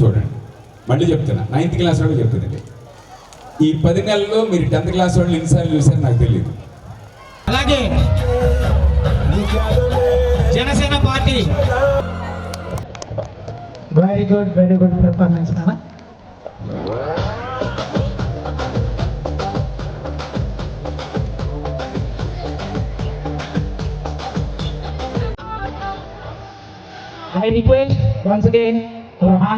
చూడండి. మళ్ళీ చెప్తున్నా. నైన్త్ క్లాస్ వాళ్ళు చెప్తుందండి ఈ పది నెలల్లో మీరు టెన్త్ క్లాస్ వాళ్ళు ఎన్నిసార్లు చూసారో నాకు తెలియదు అలాగే Janasena party. Very good very good performance నాన్న. I request once again. 我妈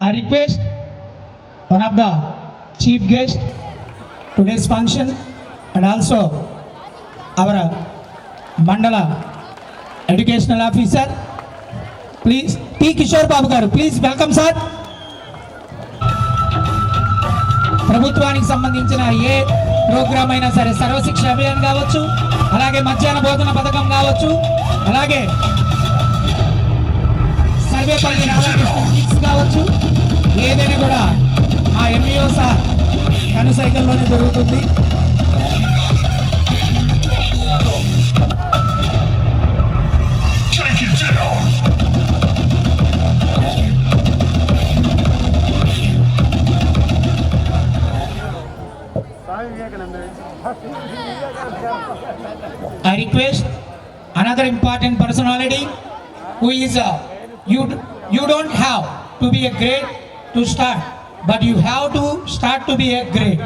I request one of the chief guests today's function and also our Mandala educational officer. Please, P. Kishore Babu garu, please welcome sir. ప్రభుత్వానికి సంబంధించిన ఏ programme అయినా సరే సర్వశిక్ష అభియాన్ కావచ్చు అలాగే మధ్యాహ్న భోజన పథకం కావచ్చు అలాగే రాధాకృష్ణ కిట్స్ కావచ్చు. ఏదైనా కూడా మా ఎంఈఓ సార్ కను సైకిల్లోనే జరుగుతుంది. I request another important personality who is a you you don't have to be a great to start but you have to start to be a great.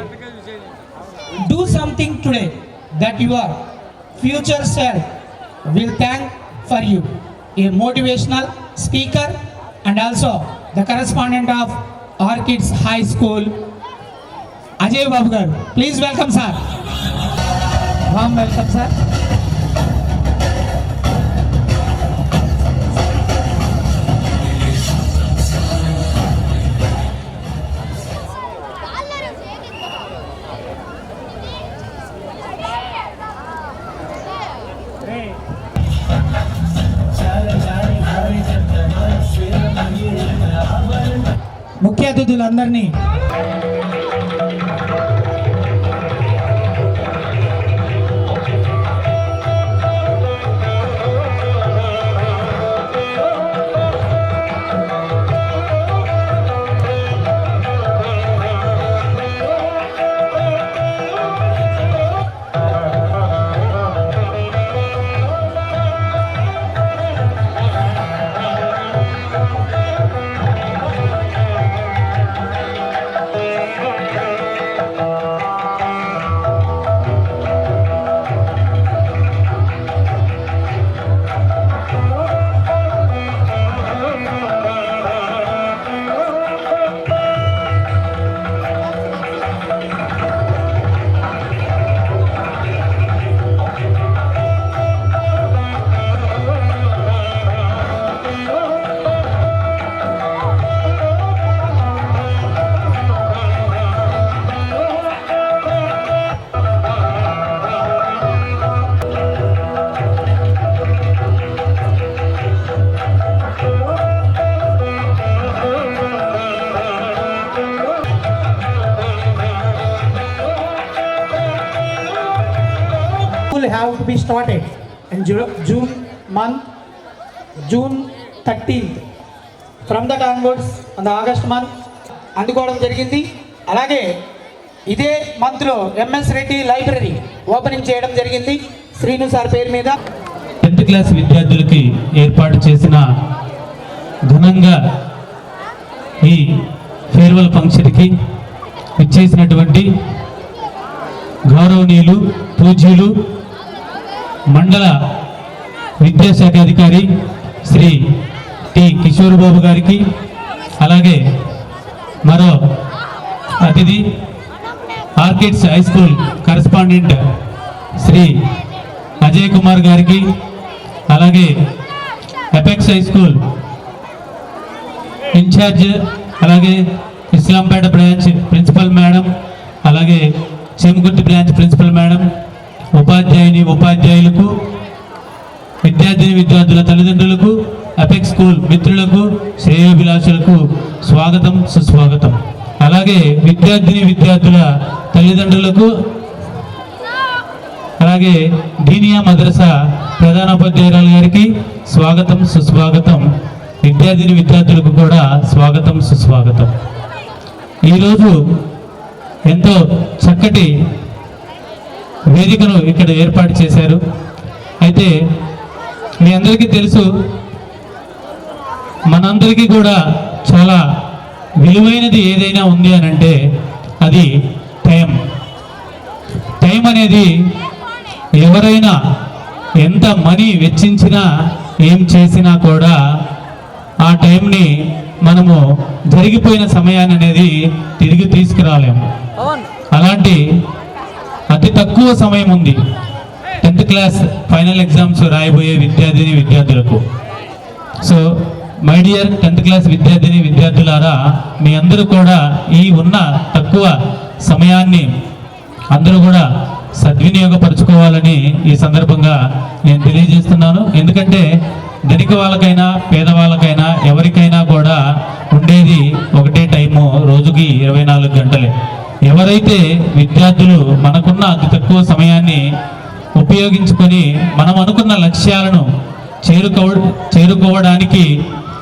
Do something today that your future self will thank for you. A motivational speaker and also the correspondent of orchids high school ajay babu garu please welcome sir. Warm welcome sir ముఖ్య అతిథులందరినీ in Ju- June month, June 13th. From that onwards and August month అందుకోవడం జరిగింది. అలాగే ఇదే మంత్లో MS Reddy library opening చేయడం జరిగింది. Srinu sir పేరు మీద. టెన్త్ క్లాస్ విద్యార్థులకి ఏర్పాటు చేసిన ఘనంగా ఈ ఫేర్వెల్ ఫంక్షన్కి ఇచ్చేసినటువంటి గౌరవనీయులు పూజ్యులు మండల విద్యాశాఖ అధికారి శ్రీ టి కిషోర్ బాబు గారికి అలాగే మరో అతిథి Orchids high school correspondent Shri Ajay Kumar గారికి అలాగే ఎపెక్స్ హై స్కూల్ ఇన్ఛార్జ్ అలాగే ఇస్లాంపేట బ్రాంచ్ ప్రిన్సిపల్ మేడం అలాగే చెమగుర్తి బ్రాంచ్ ప్రిన్సిపల్ మేడం ఉపాధ్యాయుని ఉపాధ్యాయులకు విద్యార్థిని విద్యార్థుల తల్లిదండ్రులకు అపెక్స్ స్కూల్ మిత్రులకు శ్రేయోభిలాషులకు స్వాగతం సుస్వాగతం. అలాగే విద్యార్థిని విద్యార్థుల తల్లిదండ్రులకు అలాగే దీనియా మద్రసా ప్రధానోపాధ్యాయురాలు గారికి స్వాగతం సుస్వాగతం. విద్యార్థిని విద్యార్థులకు కూడా స్వాగతం సుస్వాగతం. ఈరోజు ఎంతో చక్కటి వేదికను ఇక్కడ ఏర్పాటు చేశారు. అయితే మీ అందరికీ తెలుసు మనందరికీ కూడా చాలా విలువైనది ఏదైనా ఉంది అని అంటే అది టైం. టైం అనేది ఎవరైనా ఎంత మనీ వెచ్చించినా ఏం చేసినా కూడా ఆ టైంని మనము జరిగిపోయిన సమయాన్ని అనేది తిరిగి తీసుకురాలేము. అలాంటి అతి తక్కువ సమయం ఉంది. టెన్త్ క్లాస్ ఫైనల్ ఎగ్జామ్స్ రాయబోయే విద్యార్థిని విద్యార్థులకు. So my dear tenth class విద్యార్థిని విద్యార్థులారా మీ అందరూ కూడా ఈ ఉన్న తక్కువ సమయాన్ని అందరూ కూడా సద్వినియోగపరచుకోవాలని ఈ సందర్భంగా నేను తెలియజేస్తున్నాను. ఎందుకంటే ధనిక వాళ్ళకైనా పేదవాళ్ళకైనా ఎవరికైనా కూడా ఉండేది ఒకటే టైము రోజుకి ఇరవై నాలుగు గంటలే. ఎవరైతే విద్యార్థులు మనకున్న అతి తక్కువ సమయాన్ని ఉపయోగించుకొని మనం అనుకున్న లక్ష్యాలను చేరుకో చేరుకోవడానికి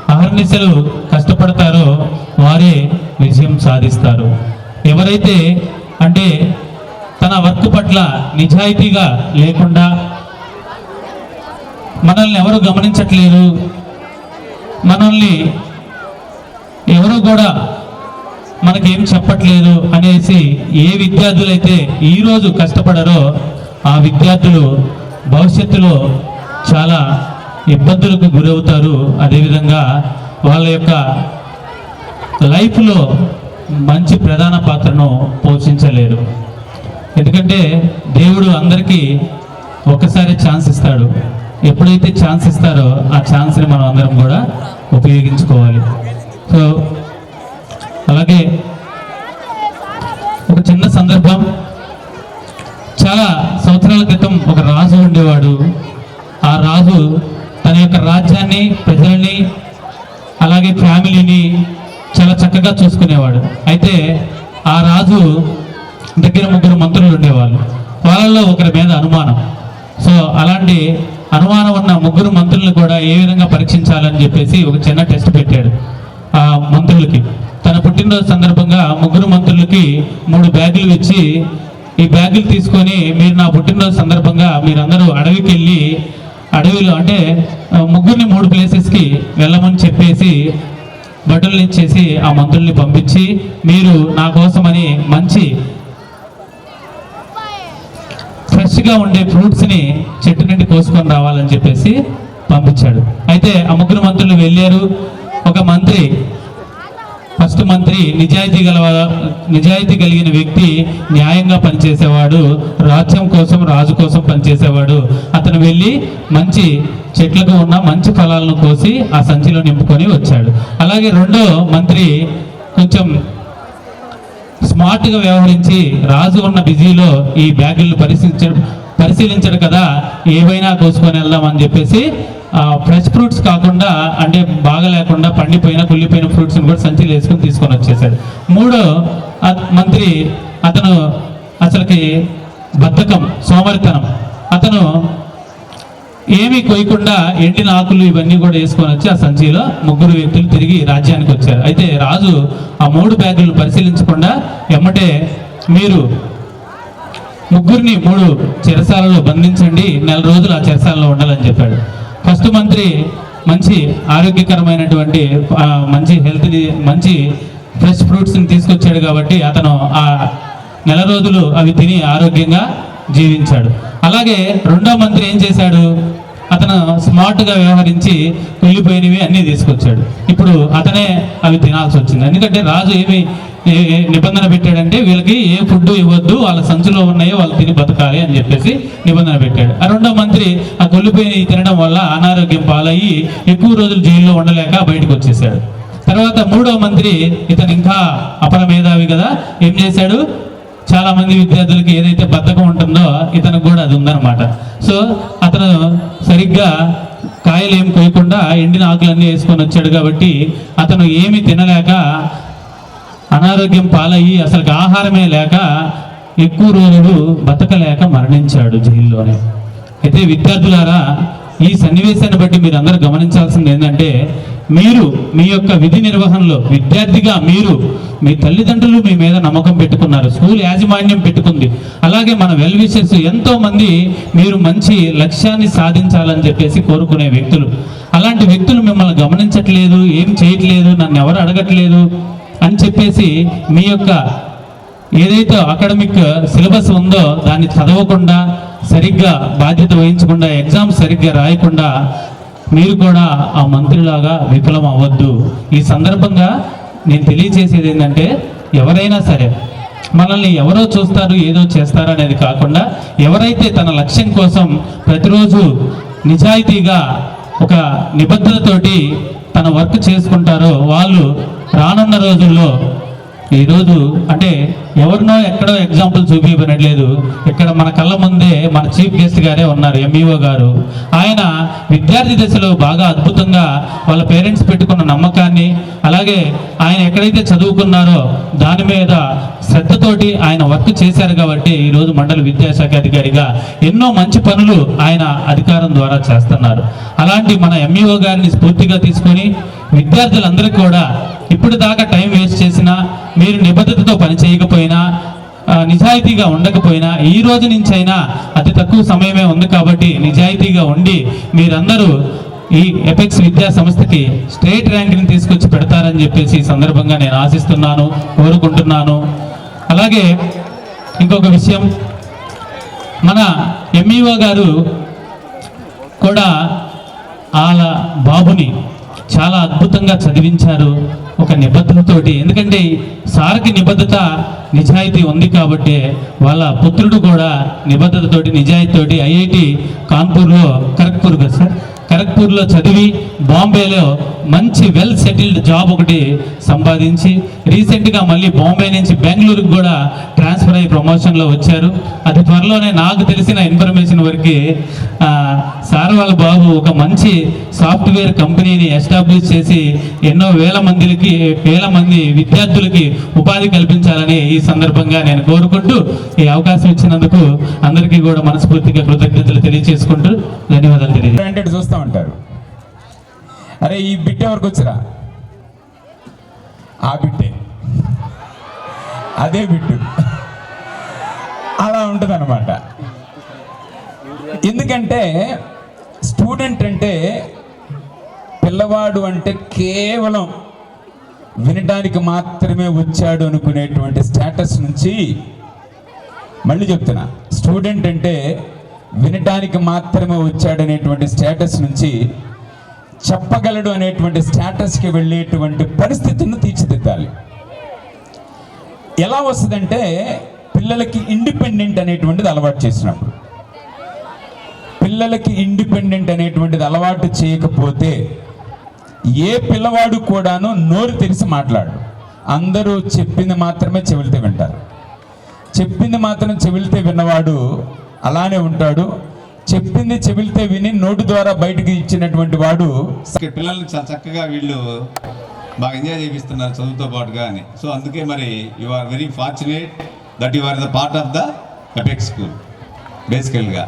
అహర్నిశలు కష్టపడతారో వారే విజయం సాధిస్తారు. ఎవరైతే అంటే తన వర్క్ పట్ల నిజాయితీగా లేకుండా మనల్ని ఎవరు గమనించట్లేదు మనల్ని ఎవరు కూడా మనకేం చెప్పట్లేదు అనేసి ఏ విద్యార్థులైతే ఈరోజు కష్టపడరో ఆ విద్యార్థులు భవిష్యత్తులో చాలా ఇబ్బందులకు గురవుతారు. అదేవిధంగా వాళ్ళ యొక్క లైఫ్లో మంచి ప్రధాన పాత్రను పోషించలేరు. ఎందుకంటే దేవుడు అందరికీ ఒకసారి ఛాన్స్ ఇస్తాడు. ఎప్పుడైతే ఛాన్స్ ఇస్తారో ఆ ఛాన్స్ని మనం అందరం కూడా ఉపయోగించుకోవాలి. సో అలాగే ఒక చిన్న సందర్భం. చాలా సంవత్సరాల క్రితం ఒక రాజు ఉండేవాడు. ఆ రాజు తన యొక్క రాజ్యాన్ని ప్రజల్ని అలాగే ఫ్యామిలీని చాలా చక్కగా చూసుకునేవాడు. అయితే ఆ రాజు దగ్గర ముగ్గురు మంత్రులు ఉండేవాళ్ళు. వాళ్ళల్లో ఒకరి మీద అనుమానం. సో అలాంటి అనుమానం ఉన్న ముగ్గురు మంత్రులను కూడా ఏ విధంగా పరీక్షించాలని చెప్పేసి ఒక చిన్న టెస్ట్ పెట్టాడు ఆ మంత్రులకి. తన పుట్టినరోజు సందర్భంగా ముగ్గురు మంత్రులకి మూడు బ్యాగులు ఇచ్చి ఈ బ్యాగులు తీసుకొని మీరు నా పుట్టినరోజు సందర్భంగా మీరందరూ అడవికి వెళ్ళి అడవిలో అంటే ముగ్గురిని మూడు ప్లేసెస్కి వెళ్ళమని చెప్పేసి బట్టలు ఇచ్చేసి ఆ మంత్రుల్ని పంపించి మీరు నా కోసమని మంచి ఫ్రెష్గా ఉండే ఫ్రూట్స్ని చెట్టు నుండి కోసుకొని రావాలని చెప్పేసి పంపించాడు. అయితే ఆ ముగ్గురు మంత్రులు వెళ్ళారు. ఒక మంత్రి మంత్రి నిజాయితీ గల నిజాయితీ కలిగిన వ్యక్తి న్యాయంగా పనిచేసేవాడు రాజ్యం కోసం రాజు కోసం పనిచేసేవాడు. అతను వెళ్ళి మంచి చెట్లకు ఉన్న మంచి ఫలాలను కోసి ఆ సంచిలో నింపుకొని వచ్చాడు. అలాగే రెండో మంత్రి కొంచెం స్మార్ట్గా వ్యవహరించి రాజు ఉన్న బిజీలో ఈ బ్యాగులను పరిశీలించ పరిశీలించడు కదా ఏవైనా కోసుకొని వెళ్దామని చెప్పేసి ఫ్రెష్ ఫ్రూట్స్ కాకుండా అంటే బాగా లేకుండా పండిపోయిన కుళ్ళిపోయిన ఫ్రూట్స్ని కూడా సంచిలో వేసుకొని తీసుకొని వచ్చేసాడు. మూడో మంత్రి అతను అసలుకి బద్ధకం సోమరితనం. అతను ఏమీ కొయ్యకుండా ఎండిన ఆకులు ఇవన్నీ కూడా వేసుకొని వచ్చి ఆ సంచిలో ముగ్గురు వ్యక్తులు తిరిగి రాజ్యానికి వచ్చారు. అయితే రాజు ఆ మూడు బ్యాగులను పరిశీలించకుండా ఎమ్మటే మీరు ముగ్గురిని మూడు చెరసాలలో బంధించండి నెల రోజులు ఆ చెరసాలలో ఉండాలని చెప్పాడు. ఫస్ట్ మంత్రి మంచి ఆరోగ్యకరమైనటువంటి మంచి హెల్త్ని మంచి ఫ్రెష్ ఫ్రూట్స్ని తీసుకొచ్చాడు కాబట్టి అతను ఆ నెల రోజులు అవి తిని ఆరోగ్యంగా జీవించాడు. అలాగే రెండో మంత్రి ఏం చేశాడు? అతను స్మార్ట్గా వ్యవహరించి కుళ్ళిపోయినవి అన్నీ తీసుకొచ్చాడు. ఇప్పుడు అతనే అవి తినాల్సి వచ్చింది. ఎందుకంటే రాజు ఏమి నిబంధన పెట్టాడంటే వీళ్ళకి ఏ ఫుడ్ ఇవ్వద్దు వాళ్ళ సంచులో ఉన్నాయో వాళ్ళు తిని బతకాలి అని చెప్పేసి నిబంధన పెట్టాడు. ఆ రెండో మంత్రి ఆ కొల్లిపోయిన తినడం వల్ల అనారోగ్యం పాలయ్యి ఎక్కువ రోజులు జైల్లో ఉండలేక బయటకు వచ్చేసాడు తర్వాత మూడో మంత్రి ఇతను ఇంకా అపర మేధావి కదా ఏం చేశాడు? చాలా మంది విద్యార్థులకి ఏదైతే బద్ధకం ఉంటుందో ఇతనికి కూడా అది ఉందన్నమాట. సో అతను సరిగ్గా కాయలు ఏం కోయకుండా ఎండిన ఆకులన్నీ వేసుకొని వచ్చాడు కాబట్టి అతను ఏమి తినలేక అనారోగ్యం పాలయ్యి అసలు ఆహారమే లేక ఎక్కువ రోజులు బతకలేక మరణించాడు జైల్లోనే. అయితే విద్యార్థులారా ఈ సన్నివేశాన్ని బట్టి మీరు అందరూ గమనించాల్సింది ఏంటంటే మీరు మీ యొక్క విధి నిర్వహణలో విద్యార్థిగా మీరు మీ తల్లిదండ్రులు మీ మీద నమ్మకం పెట్టుకున్నారు స్కూల్ యాజమాన్యం పెట్టుకుంది. అలాగే మన వెల్ విషర్స్ ఎంతో మంది మీరు మంచి లక్ష్యాన్ని సాధించాలని చెప్పేసి కోరుకునే వ్యక్తులు. అలాంటి వ్యక్తులు మిమ్మల్ని గమనించట్లేదు ఏం చేయట్లేదు నన్ను ఎవరు అడగట్లేదు? అని చెప్పేసి మీ యొక్క ఏదైతే అకాడమిక్ సిలబస్ ఉందో దాన్ని చదవకుండా సరిగ్గా బాధ్యత వహించకుండా ఎగ్జామ్ సరిగ్గా రాయకుండా మీరు కూడా ఆ మంత్రిలాగా విఫలం అవ్వద్దు. ఈ సందర్భంగా నేను తెలియజేసేది ఏంటంటే ఎవరైనా సరే మనల్ని ఎవరో చూస్తారు ఏదో చేస్తారు అనేది కాకుండా ఎవరైతే తన లక్ష్యం కోసం ప్రతిరోజు నిజాయితీగా ఒక నిబద్ధతతోటి తన వర్క్ చేసుకుంటారో వాళ్ళు రానున్న రోజుల్లో ఈరోజు అంటే ఎవరినో ఎక్కడో ఎగ్జాంపుల్ చూపించనట్లేదు ఇక్కడ మన కళ్ళ ముందే మన చీఫ్ గెస్ట్ గారే ఉన్నారు ఎంఈఓ గారు. ఆయన విద్యార్థి దశలో బాగా అద్భుతంగా వాళ్ళ పేరెంట్స్ పెట్టుకున్న నమ్మకాన్ని అలాగే ఆయన ఎక్కడైతే చదువుకున్నారో దాని మీద శ్రద్ధతోటి ఆయన వర్క్ చేశారు కాబట్టి ఈరోజు మండల విద్యాశాఖ అధికారిగా ఎన్నో మంచి పనులు ఆయన అధికారం ద్వారా చేస్తున్నారు. అలాంటి మన ఎంఈఓ గారిని స్ఫూర్తిగా తీసుకొని విద్యార్థులందరికీ కూడా ఇప్పుడు దాకా టైం వేస్ట్ చేసినా మీరు నిబద్ధతతో పని చేయకపోయినా నిజాయితీగా ఉండకపోయినా ఈ రోజు నుంచైనా అతి తక్కువ సమయమే ఉంది కాబట్టి నిజాయితీగా ఉండి మీరందరూ ఈ ఎపెక్స్ విద్యా సంస్థకి స్టేట్ ర్యాంక్ని తీసుకొచ్చి పెడతారని చెప్పేసి ఈ సందర్భంగా నేను ఆశిస్తున్నాను కోరుకుంటున్నాను. అలాగే ఇంకొక విషయం మన ఎంఈఓ గారు కూడా వాళ్ళ బాబుని చాలా అద్భుతంగా చదివించారు ఒక నిబద్ధతతోటి. ఎందుకంటే సార్కి నిబద్ధత నిజాయితీ ఉంది కాబట్టి వాళ్ళ పుత్రుడు కూడా నిబద్ధతతోటి నిజాయితీతోటి ఐఐటి కాన్పూర్లో ఖరగ్పూర్ కదా సార్ ఖరగ్పూర్లో చదివి బాంబేలో మంచి వెల్ సెటిల్డ్ జాబ్ ఒకటి సంపాదించి రీసెంట్గా మళ్ళీ బాంబే నుంచి బెంగళూరుకు కూడా ట్రాన్స్ఫర్ అయ్యి ప్రమోషన్లో వచ్చారు. అది త్వరలోనే నాకు తెలిసిన ఇన్ఫర్మేషన్ వరకు సార్ వాళ్ళ బాబు ఒక మంచి సాఫ్ట్వేర్ కంపెనీని ఎస్టాబ్లిష్ చేసి ఎన్నో వేల మందికి వేల మంది విద్యార్థులకి ఉపాధి కల్పించాలని ఈ సందర్భంగా నేను కోరుకుంటూ ఈ అవకాశం ఇచ్చినందుకు అందరికీ కూడా మనస్ఫూర్తిగా కృతజ్ఞతలు తెలియజేసుకుంటూ ధన్యవాదాలు తెలియజేస్తాను. చూస్తూ ఉంటారు. అరే ఈ బిట్ ఎవరికి వచ్చిరా ఆ బిట్టే. అదే బిట్టు. అలా ఉంటుంది అనమాట ఎందుకంటే స్టూడెంట్ అంటే పిల్లవాడు అంటే కేవలం వినడానికి మాత్రమే వచ్చాడు అనుకునేటువంటి స్టేటస్ నుంచి మళ్ళీ చెప్తున్నా. స్టూడెంట్ అంటే వినటానికి మాత్రమే వచ్చాడనేటువంటి స్టేటస్ నుంచి చెప్పగలడు అనేటువంటి స్టేటస్కి వెళ్ళేటువంటి పరిస్థితిని తీర్చిదిద్దాలి. ఎలా వస్తుందంటే పిల్లలకి ఇండిపెండెంట్ అనేటువంటిది అలవాటు చేసినప్పుడు. పిల్లలకి ఇండిపెండెంట్ అనేటువంటిది అలవాటు చేయకపోతే ఏ పిల్లవాడు కూడాను నోరు తెరిచి మాట్లాడు. అందరూ చెప్పింది మాత్రమే చెవిలితే వింటారు. చెప్పింది మాత్రం చెవిలితే విన్నవాడు అలానే ఉంటాడు. చెప్పింది చెవిలితే విని నోటు ద్వారా బయటికి ఇచ్చినటువంటి వాడు పిల్లల్ని చాలా చక్కగా వీళ్ళు బాగా ఎంజాయ్ చేపిస్తున్నారు చదువుతో పాటుగా అని. సో అందుకే మరి you are very fortunate that you are the part of the Apex school బేసికల్గా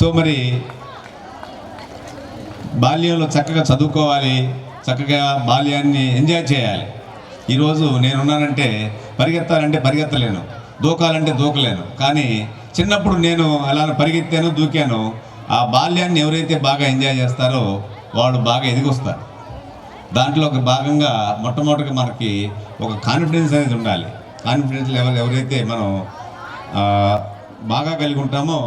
సో మరి బాల్యంలో చక్కగా చదువుకోవాలి చక్కగా బాల్యాన్ని ఎంజాయ్ చేయాలి. ఈరోజు నేనున్నానంటే పరిగెత్తాలంటే పరిగెత్తలేను దూకాలంటే దూకలేను. కానీ చిన్నప్పుడు నేను అలా పరిగెత్తాను దూకాను. ఆ బాల్యాన్ని ఎవరైతే బాగా ఎంజాయ్ చేస్తారో వాళ్ళు బాగా ఎదిగొస్తారు. దాంట్లో ఒక భాగంగా మొట్టమొదటిగా మనకి ఒక కాన్ఫిడెన్స్ అనేది ఉండాలి. కాన్ఫిడెన్స్ లెవెల్ ఎవరైతే మనం బాగా కలిగి ఉంటామో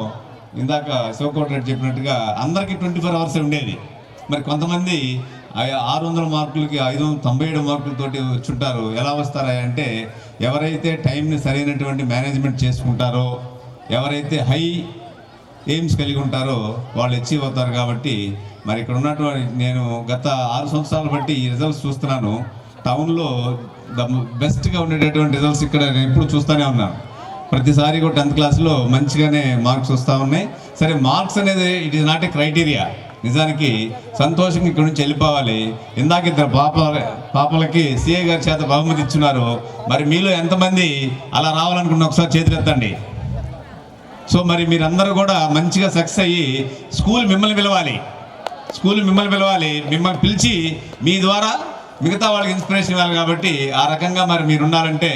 ఇందాక శివకోట రెడ్డి చెప్పినట్టుగా అందరికీ ట్వంటీ ఫోర్ అవర్స్ ఉండేది. మరి కొంతమంది ఆరు వందల మార్కులకి ఐదు వందల తొంభై ఏడు మార్కులతోటి వచ్చుంటారు ఎలా వస్తారా అంటే ఎవరైతే టైంని సరైనటువంటి మేనేజ్మెంట్ చేసుకుంటారో ఎవరైతే హై ఎయిమ్స్ కలిగి ఉంటారో వాళ్ళు అచీవ్ అవుతారు కాబట్టి మరి ఇక్కడ ఉన్నటువంటి నేను గత ఆరు సంవత్సరాలు బట్టి ఈ రిజల్ట్స్ చూస్తున్నాను. టౌన్లో ద బెస్ట్గా ఉండేటటువంటి రిజల్ట్స్ ఇక్కడ నేను ఎప్పుడు చూస్తూనే ఉన్నాను. ప్రతిసారి కూడా టెన్త్ క్లాస్లో మంచిగానే మార్క్స్ వస్తూ ఉన్నాయి. సరే మార్క్స్ అనేది it is not a criteria. నిజానికి సంతోషంగా ఇక్కడ నుంచి వెళ్ళిపోవాలి. ఇందాక ఇద్దరు పాప పాపలకి సీఏ గారి చేత బహుమతి ఇచ్చున్నారు. మరి మీలో ఎంతమంది అలా రావాలనుకున్న ఒకసారి చేతులు ఎత్తండి సో మరి మీరందరూ కూడా మంచిగా సక్సెస్ అయ్యి స్కూల్ మిమ్మల్ని పిలవాలి. స్కూల్ మిమ్మల్ని పిలవాలి. మిమ్మల్ని పిలిచి మీ ద్వారా మిగతా వాళ్ళకి ఇన్స్పిరేషన్ ఇవ్వాలి కాబట్టి ఆ రకంగా మరి మీరు ఉండాలంటే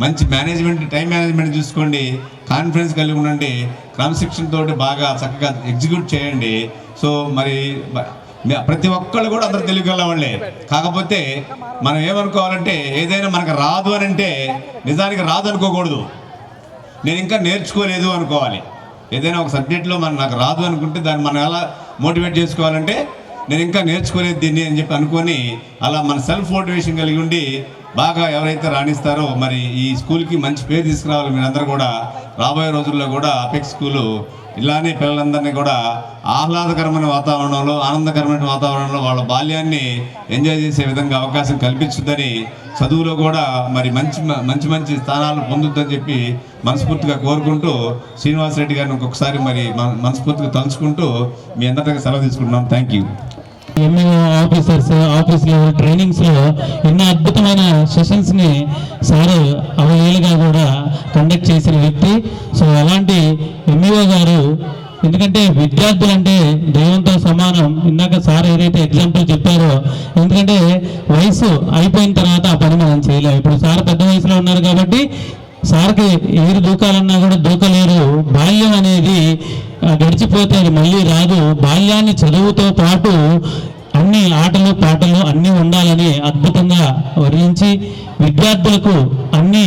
మంచి మేనేజ్మెంట్ టైం మేనేజ్మెంట్ చూసుకోండి. కాన్ఫిడెన్స్ కలిగి ఉండండి. క్రమశిక్షణ తోటి బాగా చక్కగా ఎగ్జిక్యూట్ చేయండి. సో మరి ప్రతి ఒక్కళ్ళు కూడా అందరూ తెలుగు వాళ్ళే. కాకపోతే మనం ఏమనుకోవాలంటే ఏదైనా మనకు రాదు అని అంటే నిజానికి రాదు అనుకోకూడదు. నేను ఇంకా నేర్చుకోలేదు అనుకోవాలి. ఏదైనా ఒక సబ్జెక్ట్లో మనం నాకు రాదు అనుకుంటే దాన్ని మనం ఎలా మోటివేట్ చేసుకోవాలంటే నేను ఇంకా నేర్చుకోలేదు దీన్ని అని చెప్పి అనుకొని అలా మన సెల్ఫ్ మోటివేషన్ కలిగి ఉండి బాగా ఎవరైతే రాణిస్తారో మరి ఈ స్కూల్కి మంచి పేరు తీసుకురావాలి మీరందరూ కూడా. రాబోయే రోజుల్లో కూడా అపెక్స్ స్కూలు ఇలానే పిల్లలందరినీ కూడా ఆహ్లాదకరమైన వాతావరణంలో ఆనందకరమైన వాతావరణంలో వాళ్ళ బాల్యాన్ని ఎంజాయ్ చేసే విధంగా అవకాశం కల్పించుద్దని చదువులో కూడా మరి మంచి మంచి మంచి స్థానాలు పొందుద్దని చెప్పి మనస్ఫూర్తిగా కోరుకుంటూ శ్రీనివాస్ రెడ్డి గారిని ఒక్కొక్కసారి మరి మనస్ఫూర్తిగా తలుచుకుంటూ మీ అందరికీ సెలవు తీసుకుంటున్నాం. Thank you MEO officers office level ట్రైనింగ్స్లో ఎన్నో అద్భుతమైన సెషన్స్ని సార్ అవలీలుగా కూడా కండక్ట్ చేసిన వ్యక్తి. సో అలాంటి ఎంఈఓ గారు ఎందుకంటే విద్యార్థులు అంటే దైవంతో సమానం. ఇందాక సార్ ఏదైతే ఎగ్జాంపుల్ చెప్పారో ఎందుకంటే వయసు అయిపోయిన తర్వాత ఆ పని మనం చేయలేము. ఇప్పుడు సార్ పెద్ద వయసులో ఉన్నారు కాబట్టి సార్కి ఎగిరి దూకాలన్నా కూడా దూకలేరు బాల్యం అనేది గడిచిపోతే అది మళ్ళీ రాదు. బాల్యాన్ని చదువుతో పాటు అన్ని ఆటలు పాటలు అన్నీ ఉండాలని అద్భుతంగా వర్ణించి విద్యార్థులకు అన్ని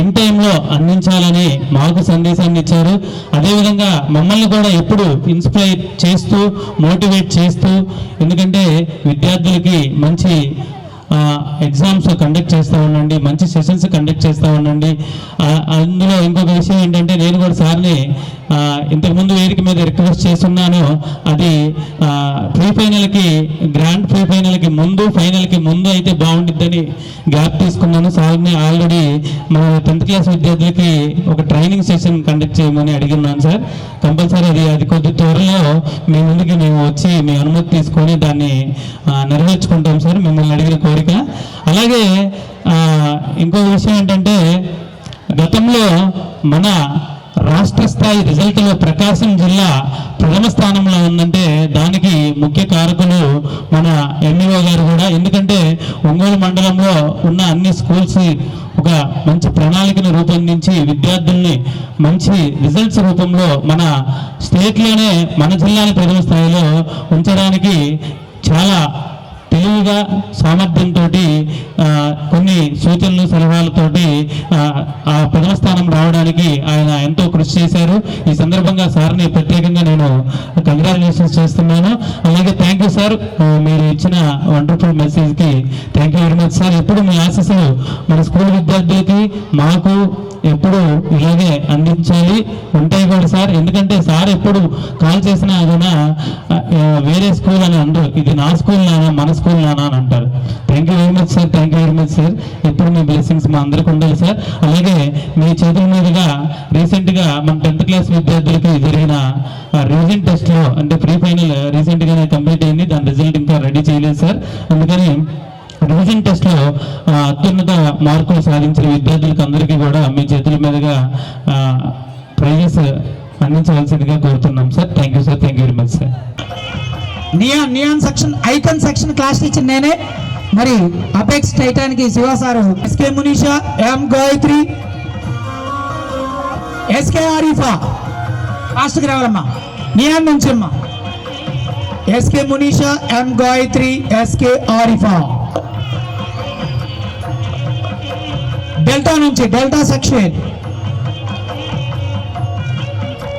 ఇన్ టైంలో అందించాలని మాకు సందేశాన్ని ఇచ్చారు. అదేవిధంగా మమ్మల్ని కూడా ఎప్పుడు ఇన్స్పైర్ చేస్తూ మోటివేట్ చేస్తూ ఎందుకంటే విద్యార్థులకి మంచి ఎగ్జామ్స్ కండక్ట్ చేస్తూ ఉండండి మంచి సెషన్స్ కండక్ట్ చేస్తూ ఉండండి. అందులో ఇంకొక విషయం ఏంటంటే నేను కూడా సార్ని ఇంతకుముందు వేదిక మీద రిక్వెస్ట్ చేస్తున్నాను. అది ప్రీ ఫైనల్కి గ్రాండ్ ప్రీ ఫైనల్కి ముందు ఫైనల్కి ముందు అయితే బాగుంటుందని గ్యాప్ తీసుకున్నాను. సార్ని ఆల్రెడీ మన టెన్త్ క్లాస్ విద్యార్థులకి ఒక ట్రైనింగ్ సెషన్ కండక్ట్ చేయమని అడిగిన్నాను సార్. కంపల్సరీ అది అది కొద్ది త్వరలో మీ ముందుకి మేము వచ్చి మీ అనుమతి తీసుకొని దాన్ని నెరవేర్చుకుంటాం సార్. మిమ్మల్ని అడిగిన కోరిక అలాగే ఇంకొక ఇంకో విషయం ఏంటంటే గతంలో మన రాష్ట్ర స్థాయి రిజల్ట్లో ప్రకాశం జిల్లా ప్రథమ స్థానంలో ఉందంటే దానికి ముఖ్య కారకులు మన ఎంఈఓ గారు కూడా. ఎందుకంటే ఒంగోలు మండలంలో ఉన్న అన్ని స్కూల్స్ ఒక మంచి ప్రణాళికను రూపొందించి విద్యార్థుల్ని మంచి రిజల్ట్స్ రూపంలో మన స్టేట్లోనే మన జిల్లాని ప్రథమ స్థాయిలో ఉంచడానికి చాలా తెలివిగా సామర్థ్యంతో కొన్ని సూచనలు సలహాలతోటి ఆ, ప్రథమ స్థానం రావడానికి ఆయన ఎంతో కృషి చేశారు. ఈ సందర్భంగా సార్ని ప్రత్యేకంగా నేను కంగ్రాచులేషన్స్ చేస్తున్నాను. అలాగే థ్యాంక్ యూ సార్ మీరు ఇచ్చిన wonderful మెసేజ్కి thank you very much sir ఎప్పుడు మీ ఆశీస్సులు మన స్కూల్ విద్యార్థులకి మాకు ఎప్పుడు ఇలాగే అందించాలి. ఉంటాయి కూడా సార్ ఎందుకంటే సార్ ఎప్పుడు కాల్ చేసినా కూడా వేరే స్కూల్ అని అందరు ఇది నా స్కూల్ నానా మన స్కూల్ నానా అని అంటారు thank you very much sir thank you very much sir ఎప్పుడు మీ బ్లెస్సింగ్స్ మా అందరికి ఉండాలి సార్ అలాగే మీ చేతుల మీదుగా రీసెంట్గా మన టెన్త్ క్లాస్ విద్యార్థులకి జరిగిన రివిజన్ టెస్ట్లో అంటే ప్రీ ఫైనల్ రీసెంట్గానే కంప్లీట్ అయింది. దాని రిజల్ట్ ఇంకా రెడీ చేయలేదు సార్ అందుకని రీజన్ టెస్ట్లో అత్యున్నత మార్కులు సాధించిన విద్యార్థులకు అందరికీ కూడా మీ చేతుల మీదుగా ప్రైజెస్ అందించవలసిందిగా కోరుతున్నాం sir thank you sir thank you very much sir neon neon section icon section class teacher నేనే. మరి Apex టైటానికి Shiva sir. SK Munisha M Gayatri. SK Arifa. ఫాస్ట్కి రావాలమ్మా. నియాన్ నుంచి అమ్మా. SK Munisha M Gayatri SK Arifa. Delta నుంచి Delta section.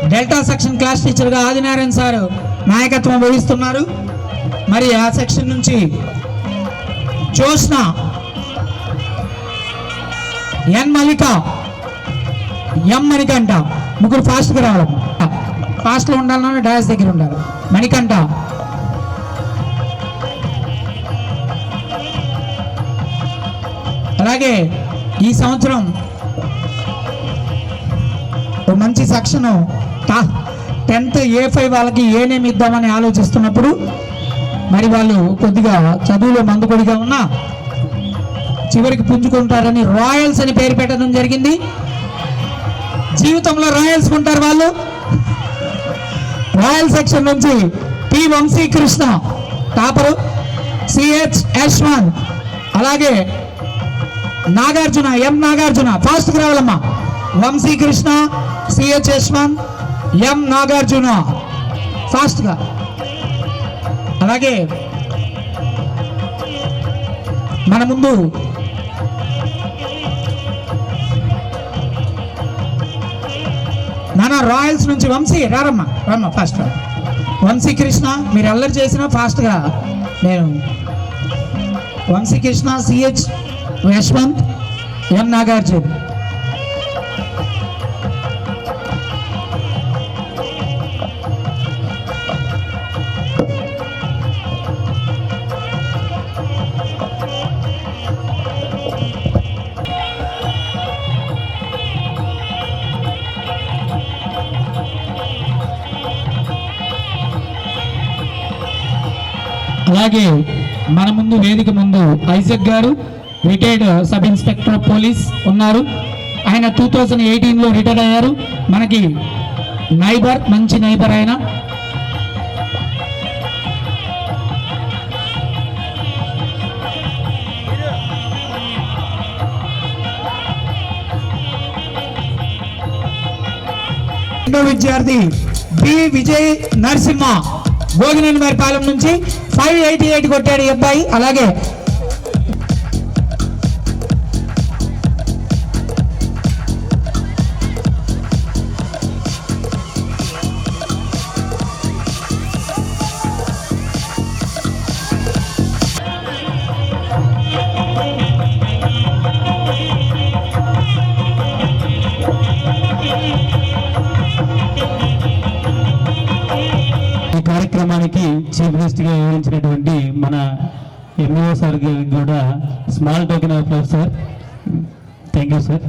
Delta section class టీచర్గా Adinarayana sir. నాయకత్వం వహిస్తున్నారు. మరి ఆ సెక్షన్ నుంచి జోష్న ఎన్ మల్లిక ఎం మణికంఠ ముగ్గురు ఫాస్ట్గా రావడం ఫాస్ట్లో ఉండాలన్నా డాష్ దగ్గర ఉండాలి. మణికంఠ. అలాగే ఈ సంవత్సరం ఒక మంచి సెక్షన్ టెన్త్ ఏ ఫైవ్ వాళ్ళకి ఏ నేమ్ ఇద్దామని ఆలోచిస్తున్నప్పుడు మరి వాళ్ళు కొద్దిగా చదువులో మందుకొడిగా ఉన్నా చివరికి పుంజుకుంటారని రాయల్స్ అని పేరు పెట్టడం జరిగింది. జీవితంలో రాయల్స్ ఉంటారు వాళ్ళు. రాయల్ సెక్షన్ నుంచి P Vamsikrishna topper CH Yashwanth అలాగే నాగార్జున ఎం నాగార్జున ఫాస్ట్కి రావాలమ్మా. Vamsikrishna CH Yashwanth M Nagarjuna. ఫాస్ట్గా. అలాగే మన ముందు నాన్న రాయల్స్ నుంచి వంశీ రారమ్మ రమ్మ ఫాస్ట్ వంశీ కృష్ణ మీరు అల్లరి చేసినా ఫాస్ట్గా. నేను వంశీ కృష్ణ సిహెచ్ యశ్వంత్ ఎం నాగార్జున్. అలాగే మన ముందు వేదిక ముందు ఐజక్ గారు retired sub inspector of police ఉన్నారు. ఆయన టూ థౌజండ్ ఎయిటీన్లో రిటైర్ అయ్యారు. మనకి నైబర్ మంచి నైబర్ ఆయన. విద్యార్థి బి. విజయ్ నరసింహ. భోగినేని వారి పాలెం నుంచి ఫైవ్ ఎయిటీ ఎయిట్ కొట్టాడు ఈ అబ్బాయి. అలాగే ఎంఈఓ సార్కి కూడా small token of sir. Thank you sir.